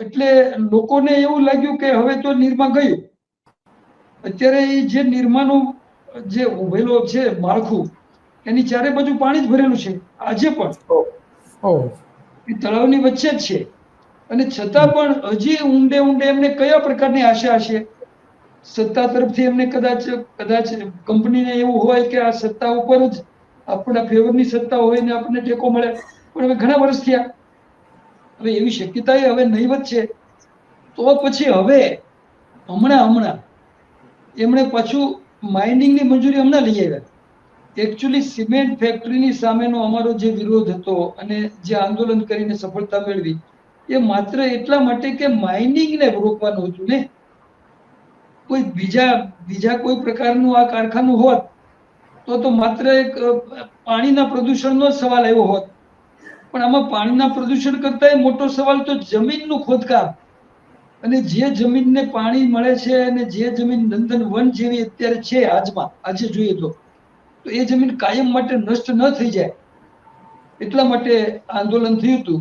એટલે લોકોને એવું લાગ્યું કે હવે તો નિર્મા ગયું. અત્યારે એ જે નિરમાનું જે ઉભેલો છે માળખું એની ચારે બાજુ પાણી જ ભરેલું છે. આજે પણ એ તળાવની વચ્ચે જ છે. અને છતાં પણ હજી ઊંડે ઊંડે એમને કયા પ્રકારની આશા હશે? સત્તા તરફથી એમને કદાચ કદાચ કંપનીને એવું હોય કે આ સત્તા ઉપર જ આપણા ફેવરની સત્તા હોય ને આપણને ટેકો મળે. પણ હવે ઘણા વર્ષ થયા. હવે એવી શક્યતા હવે નહીવત છે તો પછી હવે હમણાં હમણાં એમણે પાછું માઇનિંગની મંજૂરી હમણાં લઈ આવ્યા. એકચ્યુઅલી સિમેન્ટ ફેક્ટરીની સામેનો અમારો જે વિરોધ હતો અને જે આંદોલન કરીને સફળતા મેળવી, એ માત્ર એટલા માટે કે માઇનિંગને રોકવાનું હતું ને. કોઈ બીજા બીજા કોઈ પ્રકારનું આ કારખાનું હોત, તો તો માત્ર એક પાણીના પ્રદૂષણનો જ સવાલ આવ્યો હોત. પણ આમાં પાણીના પ્રદૂષણ કરતા મોટો સવાલ તો જમીનનું ખોદકામ. અને જે જમીનને પાણી મળે છે અને જે જમીન નંદન વન જેવી અત્યારે છે આજમાં, આજે જોઈએ તો તો એ જમીન કાયમ માટે નષ્ટ ન થઈ જાય. એટલા માટે આંદોલન થયું હતું.